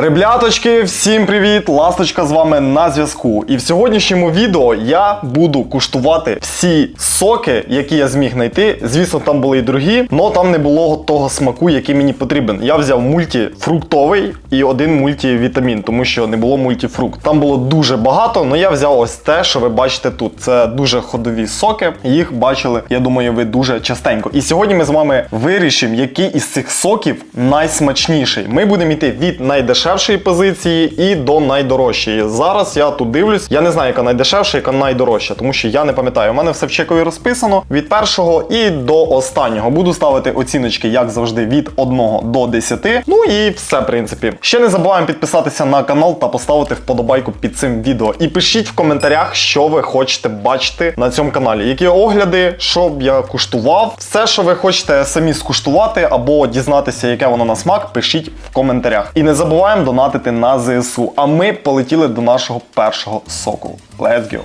Ребляточки, всім привіт! Ласточка з вами на зв'язку. І в сьогоднішньому відео я буду куштувати всі соки, які я зміг знайти. Звісно, там були і другі, але там не було того смаку, який мені потрібен. Я взяв мультифруктовий і один мультивітамін, тому що не було мультифрукт. Там було дуже багато, але я взяв ось те, що ви бачите тут. Це дуже ходові соки. Їх бачили, я думаю, ви дуже частенько. І сьогодні ми з вами вирішимо, який із цих соків найсмачніший. Ми будемо йти від найдешевшої позиції і до найдорожчої. Зараз я тут дивлюсь. Я не знаю, яка найдешевша, яка найдорожча, тому що я не пам'ятаю. У мене все в чекові розписано від першого і до останнього. Буду ставити оціночки, як завжди, від 1 до 10. Ну і все, в принципі. Ще не забуваємо підписатися на канал та поставити вподобайку під цим відео. І пишіть в коментарях, що ви хочете бачити на цьому каналі. Які огляди, що б я куштував. Все, що ви хочете самі скуштувати або дізнатися, яке воно на смак, пишіть в коментарях. І не забуваємо донатити на ЗСУ. А ми полетіли до нашого першого соку. Let's go!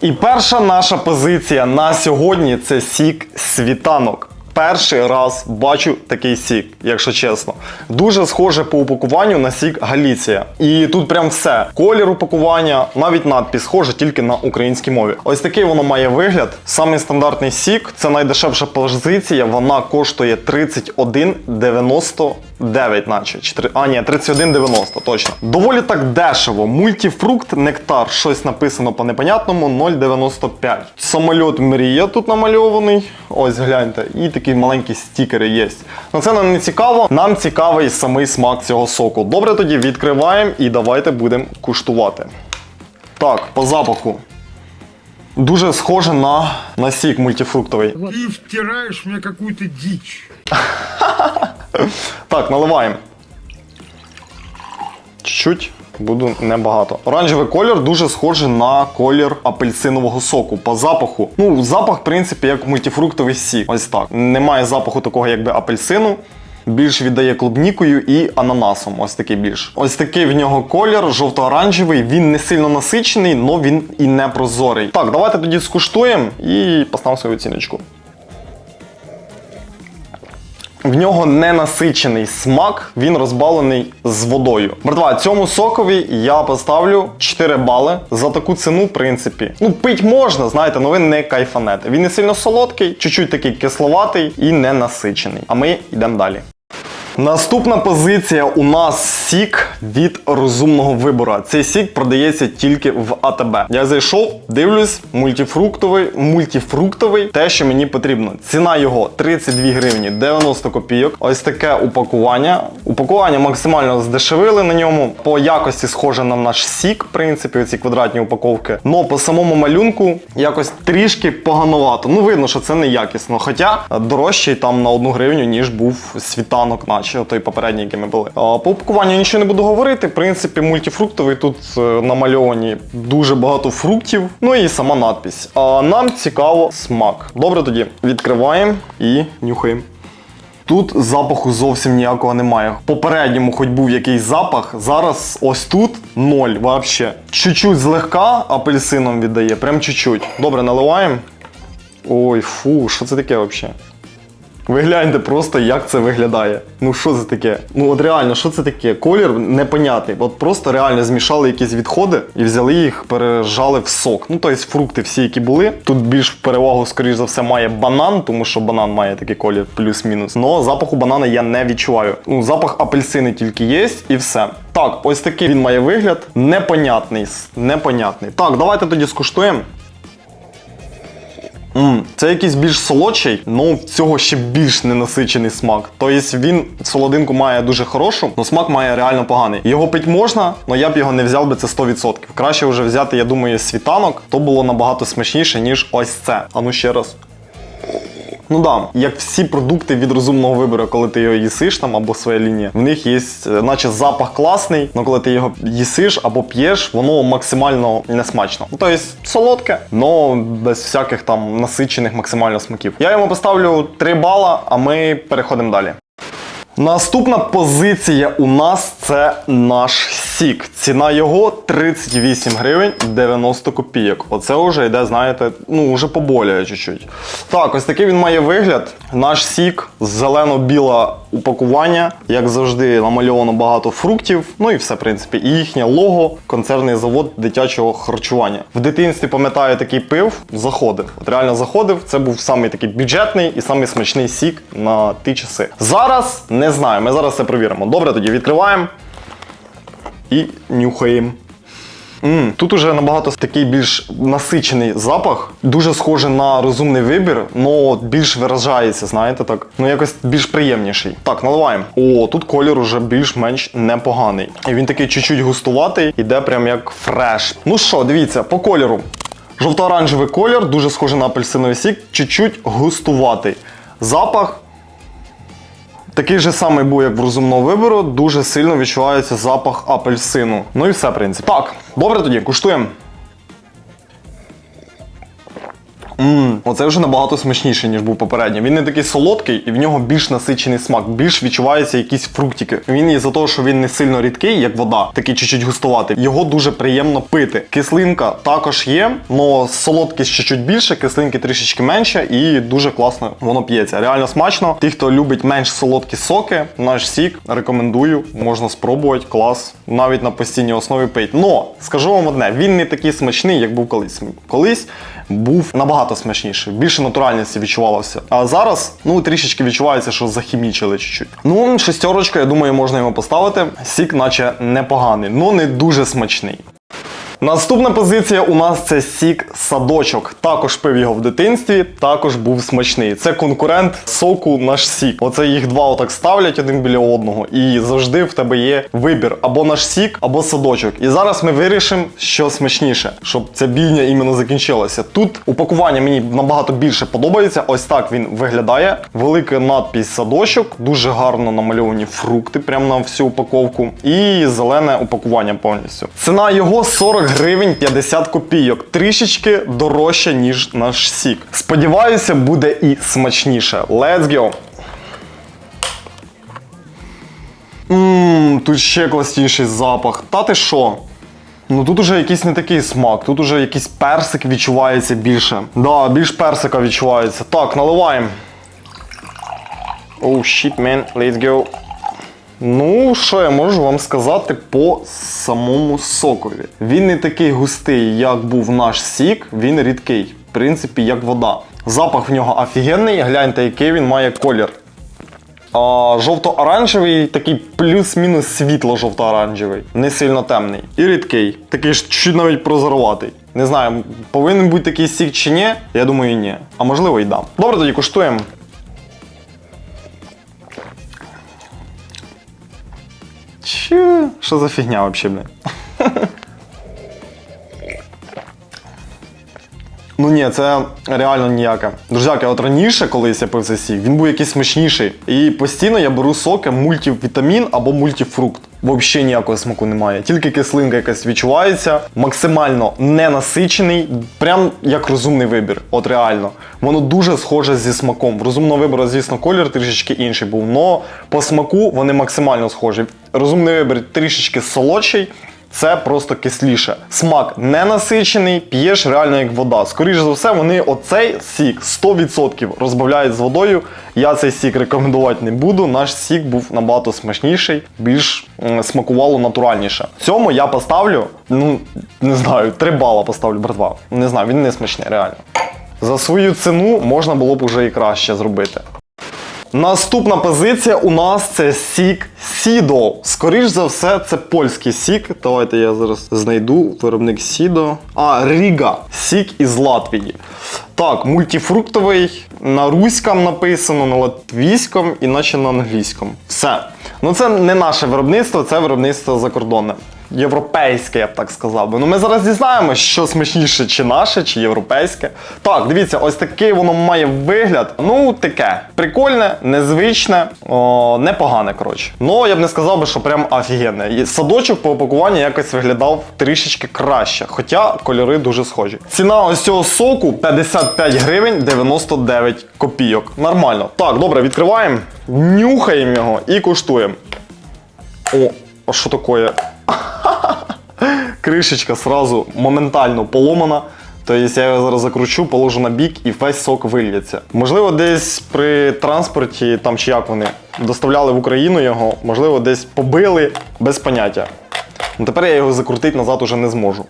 І перша наша позиція на сьогодні це сік світанок. Перший раз бачу такий сік, якщо чесно. Дуже схоже по упакуванню на сік Галіція. І тут прям все. Колір упакування, навіть надпис схоже тільки на українській мові. Ось такий воно має вигляд. Самий стандартний сік, це найдешевша позиція. Вона коштує 31,99, наче. Чи три- А, ні, 31,90, точно. Доволі так дешево. Мультифрукт, нектар, щось написано по непонятному 0,95. Самольот мрія тут намальований. Ось гляньте. І такі маленькі стікери є. Ну це нам не цікаво. Нам цікавий самий смак цього соку. Добре, тоді відкриваємо і давайте будемо куштувати. Так, по запаху. Дуже схоже на, на сік мультифруктовий. Ты втираешь мне какую-то дичь. Так, наливаємо. Чуть-чуть. Буду небагато. Оранжевий колір дуже схожий на колір апельсинового соку. По запаху. Ну, запах, в принципі, як мультифруктовий сік. Ось так. Немає запаху такого, якби апельсину. Більш віддає клубнікою і ананасом. Ось такий більш. Ось такий в нього колір, жовто-оранжевий. Він не сильно насичений, але він і не прозорий. Так, давайте тоді скуштуємо і поставимо свою оціночку. Нього ненасичений смак, він розбавлений з водою. Братва, цьому сокові я поставлю 4 бали за таку ціну, в принципі. Ну, пить можна, знаєте, але ви не кайфанете. Він не сильно солодкий, чуть-чуть такий кисловатий і ненасичений. А ми йдемо далі. Наступна позиція у нас сік від розумного вибору. Цей сік продається тільки в АТБ. Я зайшов, дивлюсь, мультифруктовий, мультифруктовий, те, що мені потрібно. Ціна його 32 гривні 90 копійок. Ось таке упакування. Упакування максимально здешевили на ньому. По якості схоже на наш сік, в принципі, ці квадратні упаковки. Но по самому малюнку якось трішки погановато. Ну, видно, що це не якісно. Хоча дорожчий там на одну гривню, ніж був світанок, наче той попередній, який ми були. По упакуванню нічого не буду говорити. В принципі, мультифруктовий тут е, намальовані дуже багато фруктів. Ну і сама надпись. А нам цікаво смак. Добре, тоді відкриваємо і нюхаємо. Тут запаху зовсім ніякого немає. Попередньому, хоч був якийсь запах, зараз ось тут ноль вообще. Чуть-чуть злегка апельсином віддає, прям чуть-чуть. Добре, наливаємо. Ой, фу, що це таке взагалі? Ви гляньте просто, як це виглядає. Ну що це таке? Ну от реально, що це таке? Колір непонятний. От просто реально змішали якісь відходи і взяли їх, пережали в сок. Ну тобто фрукти всі, які були. Тут більш перевагу, скоріш за все, має банан, тому що банан має такий колір плюс-мінус. Но запаху банана я не відчуваю. Ну, запах апельсини тільки є, і все. Так, ось такий він має вигляд. Непонятний. Непонятний. Так, давайте тоді скуштуємо. М, Це якийсь більш солодший, але в цього ще більш ненасичений смак. Тобто він солодинку має дуже хорошу, але смак має реально поганий. Його пить можна, але я б його не взяв би це 100%. Краще вже взяти, я думаю, світанок, то було набагато смачніше, ніж ось це. А ну ще раз. Ну да, як всі продукти від розумного вибору, коли ти його їсиш там або своя лінія, в них є, е, наче запах класний, але коли ти його їсиш або п'єш, воно максимально несмачно. Ну, тобто солодке, але без всяких там насичених максимально смаків. Я йому поставлю 3 бала, а ми переходимо далі. Наступна позиція у нас це наш сік. Ціна його 38 гривень 90 копійок. Оце вже йде, знаєте, ну вже поболює чуть-чуть. Так, ось такий він має вигляд. Наш сік зелено-біла упакування, як завжди, намальовано багато фруктів. Ну і все, в принципі. І їхнє лого концерний завод дитячого харчування. В дитинстві пам'ятаю, такий пив, заходив. От реально заходив. Це був самий такий бюджетний і самий смачний сік на ті часи. Зараз не знаю. Ми зараз це перевіримо. Добре, тоді відкриваємо і нюхаємо. М, Тут уже набагато такий більш насичений запах, дуже схожий на розумний вибір, але більш виражається, знаєте так. Ну якось більш приємніший. Так, наливаємо. О, тут колір уже більш-менш непоганий. І він такий чуть-чуть густуватий, іде прям як фреш. Ну що, дивіться, по кольору. Жовто-оранжевий колір, дуже схожий на апельсиновий сік, чуть-чуть густуватий. Запах Такий же самий був, як в розумного вибору, дуже сильно відчувається запах апельсину. Ну і все, в принципі. Так, добре тоді, куштуємо. Ммм, оце вже набагато смачніший, ніж був попередній. Він не такий солодкий, і в нього більш насичений смак, більш відчуваються якісь фруктики. Він із-за того, що він не сильно рідкий, як вода, такий чуть-чуть густуватий. Його дуже приємно пити. Кислинка також є, але солодкість чуть-чуть більше, кислинки трішечки менше, і дуже класно воно п'ється. Реально смачно. Ті, хто любить менш солодкі соки, наш сік рекомендую, можна спробувати. Клас, навіть на постійній основі пить. Но скажу вам одне, він не такий смачний, як був колись. Колись був набагато смачніший, більше натуральності відчувалося. А зараз, ну трішечки відчувається, що захімічили чуть-чуть. Ну, шестерочка, я думаю, можна йому поставити. Сік, наче непоганий, але не дуже смачний. Наступна позиція у нас це сік садочок. Також пив його в дитинстві, також був смачний. Це конкурент соку наш сік. Оце їх два отак ставлять один біля одного, і завжди в тебе є вибір або наш сік, або садочок. І зараз ми вирішимо, що смачніше, щоб ця бійня іменно закінчилася. Тут упакування мені набагато більше подобається. Ось так він виглядає. Велика надпись садочок, дуже гарно намальовані фрукти прямо на всю упаковку. І зелене упакування повністю. Ціна його 40 гривень 50 копійок. Трішечки дорожче, ніж наш сік. Сподіваюся, буде і смачніше. Let's go! Ммм, тут ще класніший запах. Та ти що? Ну тут уже якийсь не такий смак, тут уже якийсь персик відчувається більше. Да, більш персика відчувається. Так, наливаємо. Oh shit, man, let's go. Ну, що я можу вам сказати по самому сокові? Він не такий густий, як був наш сік, він рідкий. В принципі, як вода. Запах в нього офігенний, гляньте, який він має колір. А, жовто-оранжевий, такий плюс-мінус світло-жовто-оранжевий, не сильно темний. І рідкий, такий ж чуть навіть прозороватий. Не знаю, повинен бути такий сік чи ні. Я думаю, ні. А можливо і да. Добре, тоді куштуємо. Че? Що за фігня взагалі, блін? Ну ні, це реально ніяке. Друзяки, от раніше, колись я пив цей сік, він був якийсь смачніший. І постійно я беру соки мультивітамін або мультифрукт. Взагалі ніякого смаку немає. Тільки кислинка якась відчувається, максимально ненасичений, прям як розумний вибір. От реально. Воно дуже схоже зі смаком. В розумного вибору, звісно, колір трішечки інший був, але по смаку вони максимально схожі. Розумний вибір трішечки солодший. Це просто кисліше. Смак не насичений, п'єш реально як вода. Скоріше за все, вони оцей сік 100% розбавляють з водою. Я цей сік рекомендувати не буду. Наш сік був набагато смачніший, більш смакувало натуральніше. Цьому я поставлю, ну не знаю, 3 бала поставлю, братва. Не знаю, він не смачний, реально. За свою ціну можна було б уже і краще зробити. Наступна позиція у нас це сік Сідо. Скоріш за все, це польський сік. Давайте я зараз знайду виробник Сідо. А, Ріга. Сік із Латвії. Так, мультифруктовий. На руському написано, на латвійському, іначе на англійському. Все. Ну це не наше виробництво, це виробництво закордонне. Європейське, я б так сказав би. Ну ми зараз дізнаємося, що смачніше, чи наше, чи європейське. Так, дивіться, ось такий воно має вигляд. Ну, таке. Прикольне, незвичне, о, непогане, коротше. Ну, я б не сказав би, що прям офігенне. Садочок по опакуванню якось виглядав трішечки краще, хоча кольори дуже схожі. Ціна ось цього соку 55 гривень 99 копійок. Нормально. Так, добре, відкриваємо, нюхаємо його і куштуємо. О, а що таке? Кришечка сразу моментально поломана. Тобто я його зараз закручу, положу на бік і весь сок вильється. Можливо, десь при транспорті, там чи як вони, доставляли в Україну його, можливо, десь побили без поняття. Ну, тепер я його закрутити назад уже не зможу.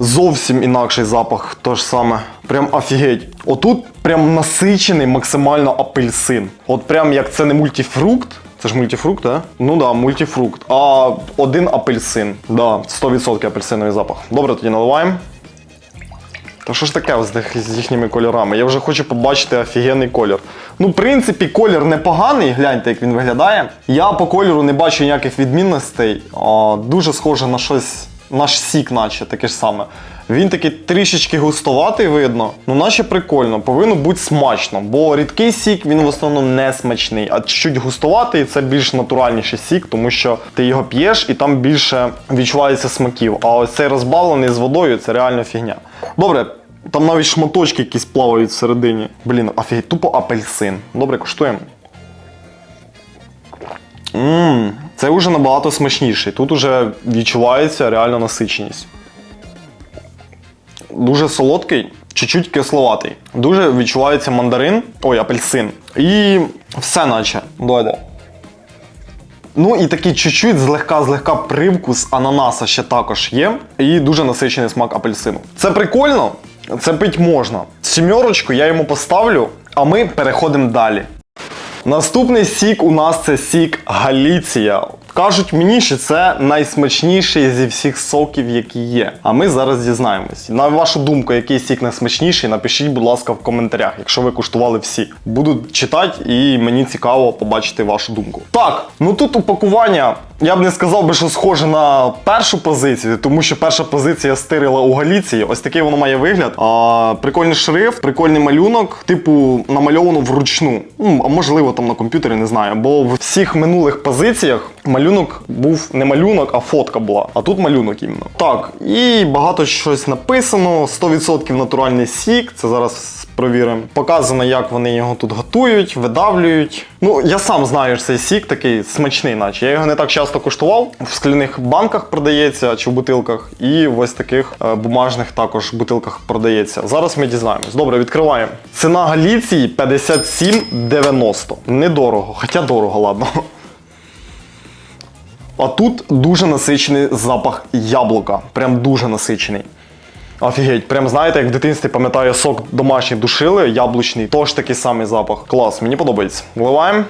Зовсім інакший запах, то ж саме. Прям офігеть. Отут прям насичений максимально апельсин. От прям як це не мультифрукт. Це ж мультифрукт, а? Ну да, мультифрукт. А один апельсин. Да, 100% апельсиновий запах. Добре, тоді наливаємо. Та що ж таке з, їхніми кольорами? Я вже хочу побачити офігенний колір. Ну, в принципі, колір непоганий, гляньте, як він виглядає. Я по кольору не бачу ніяких відмінностей. А, дуже схоже на щось, наш сік, наче таке ж саме. Він такий трішечки густоватий, видно. Ну, наче прикольно, повинно бути смачно, бо рідкий сік він в основному не смачний, а чуть-чуть густоватий це більш натуральніший сік, тому що ти його п'єш і там більше відчувається смаків. А ось цей розбавлений з водою це реально фігня. Добре, там навіть шматочки якісь плавають всередині. Блін, офігеть, тупо апельсин. Добре, куштуємо. Ммм, це вже набагато смачніший. Тут уже відчувається реальна насиченість. Дуже солодкий, чуть-чуть кисловатий. Дуже відчувається мандарин, ой, апельсин. І все наче. Давайте. Ну і такий чуть-чуть злегка-злегка привкус ананаса ще також є. І дуже насичений смак апельсину. Це прикольно, це пить можна. Сімерочку я йому поставлю, а ми переходимо далі. Наступний сік у нас це сік Галіція. Кажуть мені, що це найсмачніший зі всіх соків, які є. А ми зараз дізнаємось. На вашу думку, який сік найсмачніший, напишіть, будь ласка, в коментарях, якщо ви куштували всі. Буду читати і мені цікаво побачити вашу думку. Так, ну тут упакування. Я б не сказав би, що схоже на першу позицію, тому що перша позиція стирила у Галіції. Ось такий воно має вигляд. А, прикольний шрифт, прикольний малюнок, типу намальовано вручну. Ну, а можливо, там на комп'ютері не знаю. Бо в всіх минулих позиціях малюнок був не малюнок, а фотка була. А тут малюнок іменно. Так, і багато щось написано. 100% натуральний сік. Це зараз провіримо. Показано, як вони його тут готують, видавлюють. Ну, я сам знаю, цей сік такий смачний, наче. Я його не так часто куштував. В скляних банках продається чи в бутилках, і в ось таких е, бумажних також бутилках продається. Зараз ми дізнаємось. Добре, відкриваємо. Ціна Галіції 57,90. Недорого, хоча дорого, ладно. А тут дуже насичений запах яблука. Прям дуже насичений. Офігеть, прям знаєте, як в дитинстві пам'ятаю, сок домашній душили, яблучний, тож такий самий запах. Клас, мені подобається. Вливаємо.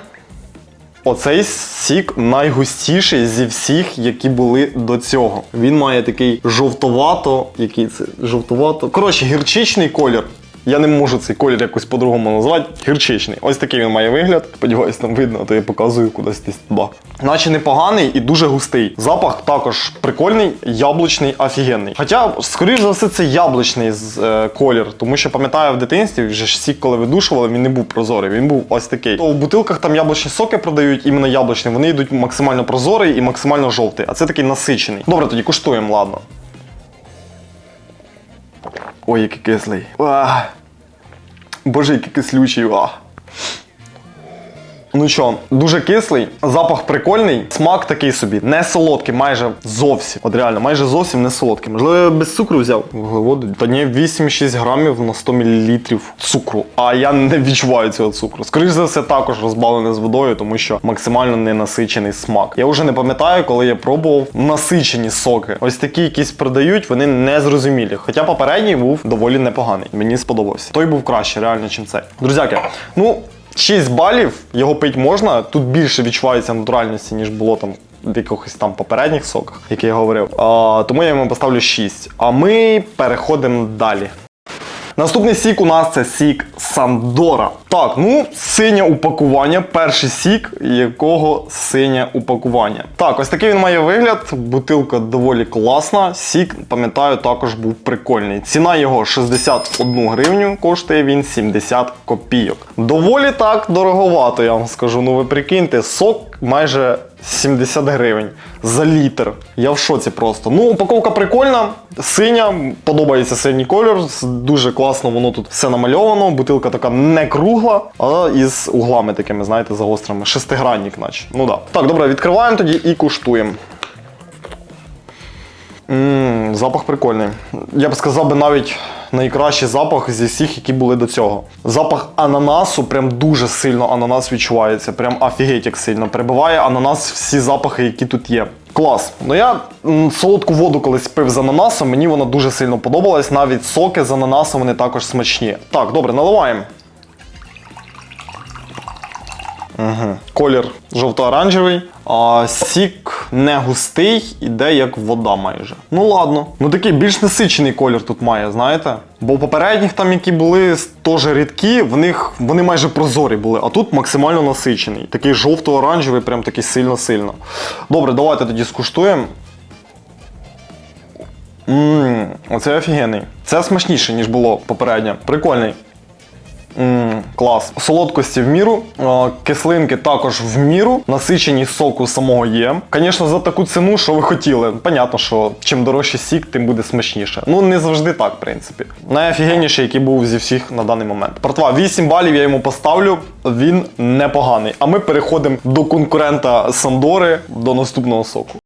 Оцей сік найгустіший зі всіх, які були до цього. Він має такий жовтовато, який це жовтовато. Коротше, гірчичний колір. Я не можу цей колір якось по-другому назвати. Гірчичний. Ось такий він має вигляд. Сподіваюсь, там видно, то я показую кудись туди. Наче непоганий і дуже густий. Запах також прикольний, яблучний, офігенний. Хоча, скоріш за все, це яблучний е, колір, тому що пам'ятаю в дитинстві, вже ж сік, коли видушували, він не був прозорий, він був ось такий. То в бутилках там яблучні соки продають, іменно яблучні, вони йдуть максимально прозорий і максимально жовтий, а це такий насичений. Добре, тоді куштуємо, ладно. Ой, який кислий. А. Боже, який кислючий. А. Ну що, дуже кислий, запах прикольний, смак такий собі, не солодкий, майже зовсім. От реально, майже зовсім не солодкий. Можливо, я без цукру взяв вуглеводи. Та ні, 8-6 грамів на 100 мл цукру. А я не відчуваю цього цукру. Скоріше за все, також розбавлене з водою, тому що максимально ненасичений смак. Я вже не пам'ятаю, коли я пробував насичені соки. Ось такі якісь продають, вони не зрозумілі. Хоча попередній був доволі непоганий. Мені сподобався. Той був краще, реально, чим цей. Друзяки, ну. 6 балів, його пити можна. Тут більше відчувається натуральності, ніж було там в якихось там попередніх соках, які я говорив. А, тому я йому поставлю 6. А ми переходимо далі. Наступний сік у нас це сік Сандора. Так, ну, синє упакування. Перший сік, якого синє упакування. Так, ось такий він має вигляд. Бутилка доволі класна. Сік, пам'ятаю, також був прикольний. Ціна його 61 гривню, коштує він 70 копійок. Доволі так дороговато, я вам скажу. Ну ви прикиньте, сок майже 70 гривень за літр. Я в шоці просто. Ну, упаковка прикольна, синя, подобається синій кольор. Дуже класно воно тут все намальовано. Бутилка така не кругла, а із углами такими, знаєте, загострими. Шестигранник, наче. Ну да. Так, добре, відкриваємо тоді і куштуємо. Ммм, запах прикольний. Я б сказав би навіть найкращий запах зі всіх, які були до цього. Запах ананасу, прям дуже сильно ананас відчувається. Прям офігеть як сильно. Перебиває ананас всі запахи, які тут є. Клас. Ну я м, солодку воду колись пив з ананасом, мені вона дуже сильно подобалась. Навіть соки з ананасом вони також смачні. Так, добре, наливаємо. Угу. Колір жовто-оранжевий, а сік не густий, іде як вода майже. Ну ладно. Ну такий більш насичений колір тут має, знаєте? Бо попередніх там, які були теж рідкі, в них вони майже прозорі були, а тут максимально насичений. Такий жовто-оранжевий, прям такий сильно-сильно. Добре, давайте тоді скуштуємо. Ммм, оце офігенний. Це смачніше, ніж було попереднє. Прикольний. Клас. Солодкості в міру, кислинки також в міру, насиченість соку самого є. Звісно, за таку ціну, що ви хотіли. Понятно, що чим дорожчий сік, тим буде смачніше. Ну, не завжди так, в принципі. Найофігенніший, який був зі всіх на даний момент. Братва, 8 балів я йому поставлю, він непоганий. А ми переходимо до конкурента Сандори, до наступного соку.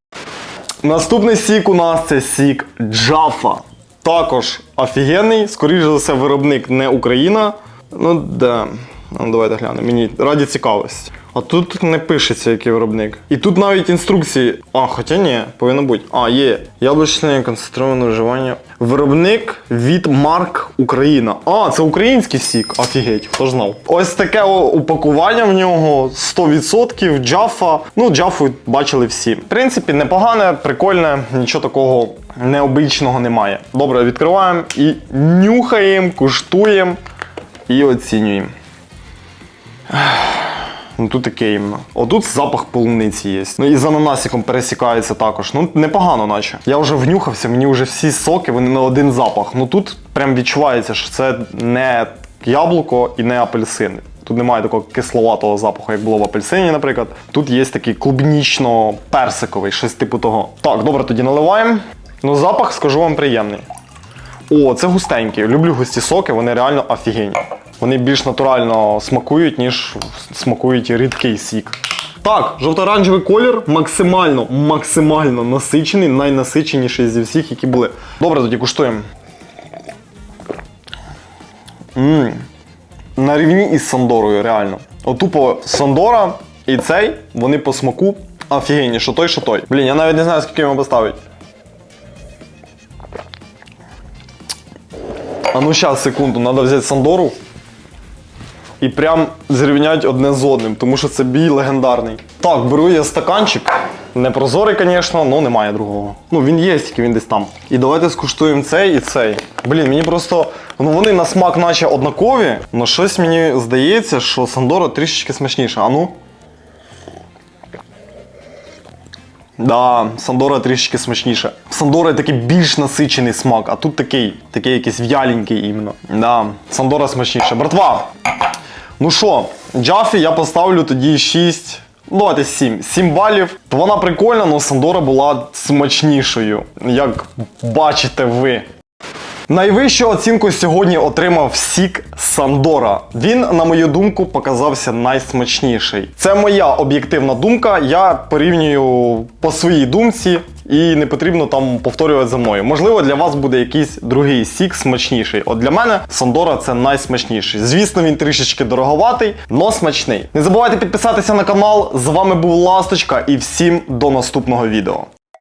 Наступний сік у нас це сік Джафа. Також офігенний, скоріш за все, виробник не Україна. Ну да. Ну, давайте глянемо. Мені раді цікавості. А тут не пишеться, який виробник. І тут навіть інструкції. А, хоча ні, повинно бути. А, є. Яблучне концентроване вживання. Виробник від Марк Україна. А, це український сік. Офігеть, хто ж знав. Ось таке упакування в нього 100% Джафа. Ну, Джафу бачили всі. В принципі, непогане, прикольне, нічого такого необичного немає. Добре, відкриваємо і нюхаємо, куштуємо і оцінюємо. Ну тут таке іменно. Отут запах полуниці є. Ну і з ананасиком пересікається також. Ну непогано, наче. Я вже внюхався, мені вже всі соки, вони на один запах. Ну тут прям відчувається, що це не яблуко і не апельсин. Тут немає такого кисловатого запаху, як було в апельсині, наприклад. Тут є такий клубнічно-персиковий, щось типу того. Так, добре, тоді наливаємо. Ну, запах, скажу вам, приємний. О, це густенькі. Люблю густі соки, вони реально офігенні. Вони більш натурально смакують, ніж смакують рідкий сік. Так, жовто-оранжевий колір максимально, максимально насичений, найнасиченіший зі всіх, які були. Добре, тоді куштуємо. Мм. На рівні із Сандорою, реально. Отупо Сандора і цей, вони по смаку офігенні, що той, що той. Блін, я навіть не знаю, скільки йому поставити. А ну щас, секунду, треба взяти Сандору і прям зрівняти одне з одним, тому що це бій легендарний. Так, беру я стаканчик. Не прозорий, звісно, але немає другого. Ну, він є, тільки він десь там. І давайте скуштуємо цей і цей. Блін, мені просто. Ну вони на смак наче однакові, але щось мені здається, що Сандора трішечки смачніша. А ну. Да, Сандора трішечки смачніше. Сандора такий більш насичений смак, а тут такий, такий якийсь в'яленький іменно. Да, Сандора смачніше. Братва, ну що, Джафі я поставлю тоді 6. Ну, давайте 7. 7 балів. Вона прикольна, але Сандора була смачнішою, як бачите ви. Найвищу оцінку сьогодні отримав Сік Сандора. Він, на мою думку, показався найсмачніший. Це моя об'єктивна думка. Я порівнюю по своїй думці і не потрібно там повторювати за мною. Можливо, для вас буде якийсь другий сік смачніший. От для мене Сандора це найсмачніший. Звісно, він трішечки дороговатий, но смачний. Не забувайте підписатися на канал. З вами був Ласточка і всім до наступного відео.